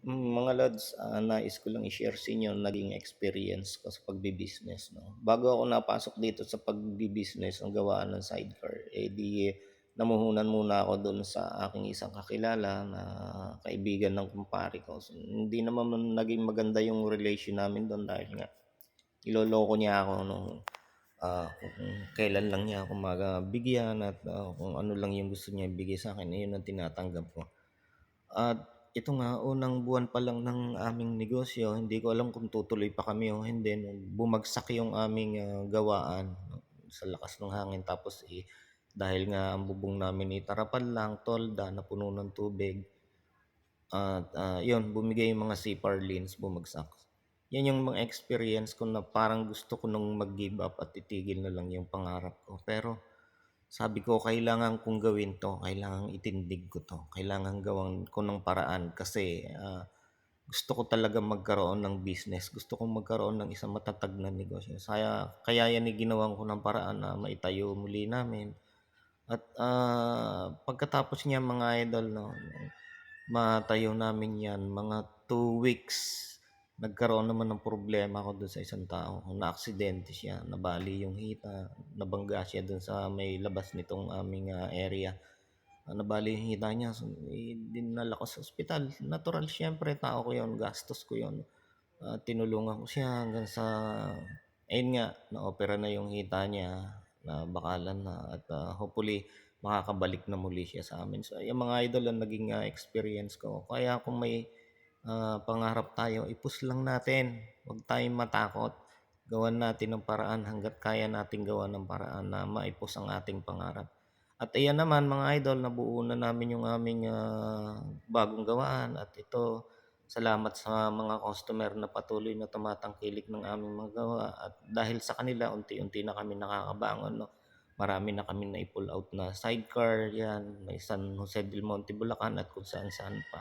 Hmm, mga lods, ah, nais ko lang i-share sa inyo ang naging experience ko sa pagbi-business 'no. Bago ako napasok dito sa pagbi-business ang gawaan ng sidecar, eh, di namuhunan muna ako dun sa aking isang kakilala na kaibigan ng kumpare ko. So, hindi naman naging maganda yung relation namin dun dahil nga niloloko niya ako nung, ah, kung kailan lang niya ako mabigyan at, ah, kung ano lang yung gusto niya ibigay sa'kin, eh, yun ang tinatanggap ko. At ito nga, unang buwan pa lang ng aming negosyo, hindi ko alam kung tutuloy pa kami o hindi bumagsak yung aming, ah, gawaan sa lakas ng hangin. Tapos, eh, dahil nga ang bubong namin, trapal lang, tolda, napuno ng tubig at, ah, yun bumigay yung mga CPAR liens, bumagsak. Yan yung mga experience ko na parang gusto ko nung mag-give up at itigil na lang yung pangarap ko. Pero sabi ko kailangan kong gawin 'to, kailangang itindig ko 'to, kailangan gawan ko ng paraan kasi, ah, gusto ko talagang magkaroon ng business, gusto kong magkaroon ng isang matatag na negosyo. Saya kaya yan, ginawan ko ng paraan na maitayo muli namin at, ah, pagkatapos niyan mga idol 'no, matayo namin yan mga 2 weeks, nagkaroon naman ng problema ako dun sa isang tao, naaksidente siya, nabali yung hita, nabangga siya dun sa may labas nitong aming, ah, area. Ah, nabali yung hita niya, so, eh, dinala ko sa ospital. Natural siyempre tao ko yun, gastos ko yun. Ah, tinulungan ko siya hanggang sa ayun nga, na-opera na yung hita niya, nabakalan na at, ah, hopefully makakabalik na muli siya sa amin. So, yung mga idol ang naging, ah, experience ko. Kaya kung may, ah, pangarap tayo, i-push lang natin, 'wag tayong matakot. Gawan natin ng paraan hangga't kaya nating gawan ng paraan na mai-push ang ating pangarap. At ayan naman mga idol, nabuo na namin yung aming, ah, bagong gawaan at ito, salamat sa mga customer na patuloy na tumatangkilik ng aming mga gawa at dahil sa kanila unti-unti na kami nakakabangon 'no. Marami na kaming nai-pull out na sidecar, yan, may San Jose del Monte, Bulacan at kung saan-saan pa.